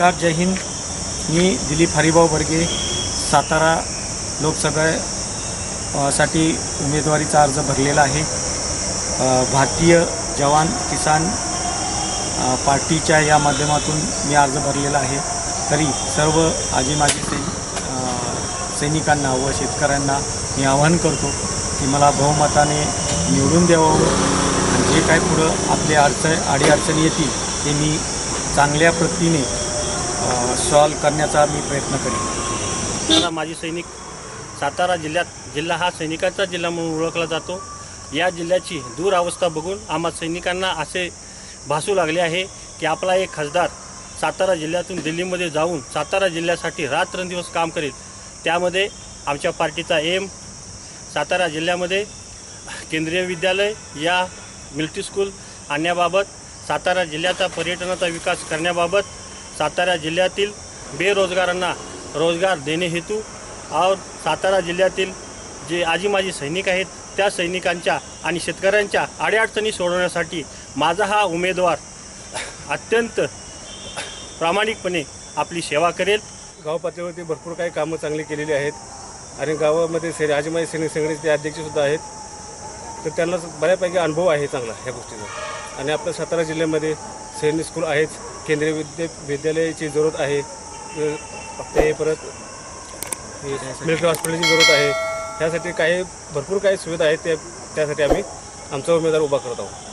नमस्कार जय हिंद. मी दिलीप हरिभाऊ बर्गे सातारा लोकसभा साठी उमेदवारीचा अर्ज भरलेला आहे. भारतीय जवान किसान पार्टीच्या या माध्यमातून मी अर्ज भरलेला आहे. तरी सर्व आजी माजी सै सैनिकांना व शेतकऱ्यांना मी आवाहन करतो की मला बहुमताने निवडून द्यावं जे काय पुढं आपले अडचण आडीअडचणी येतील ते मी चांगल्या प्रतीने सॉल्व करण्याचा मी प्रयत्न करेन. मला माझी सैनिक सातारा जिल्ह्यात जिल्हा हा सैनिकांचा जिल्हा म्हणून ओळखला जातो. या जिल्ह्याची दूर अवस्था बघून आम्हा सैनिकांना असे भासू लागले आहे की आपला एक खासदार सातारा जिल्ह्यातून दिल्लीमध्ये जाऊन सातारा जिल्ह्यासाठी रात्रंदिवस काम करेल. त्यामध्ये आमच्या पार्टीचा एम सातारा जिल्ह्यामध्ये केंद्रीय विद्यालय या मिल्ट्री स्कूल आणण्याबाबत सातारा जिल्ह्याचा पर्यटनाचा विकास करण्याबाबत सातारा जिल्ह्यातील बेरोजगारांना रोजगार देणे हेतू और सातारा जिल्ह्यातील जे आजी माजी सैनिक आहेत त्या सैनिकांच्या आणि शेतकऱ्यांच्या अडीअडचणी सोडवण्यासाठी माझा हा उमेदवार अत्यंत प्रामाणिकपणे आपली सेवा करेल. गाव पातळीवरती भरपूर काही कामं चांगली केलेली आहेत. आणि गावामध्ये से राजमाई सैनिक संघटनेचे अध्यक्षसुद्धा आहेत तर त्यांना बऱ्यापैकी अनुभव आहे चांगला ह्या गोष्टीचा. आणि आपल्या सातारा जिल्ह्यामध्ये सैनिक स्कूल आहेच केंद्रीय विद्या विद्यालयाची जरूरत आहे. ते परत मिलिटरी हॉस्पिटलची जरूरत आहे. ह्यासाठी काही भरपूर काही सुविधा आहेत. त्या त्यासाठी आम्ही आमचा उमेदवार उभा करत आहोत.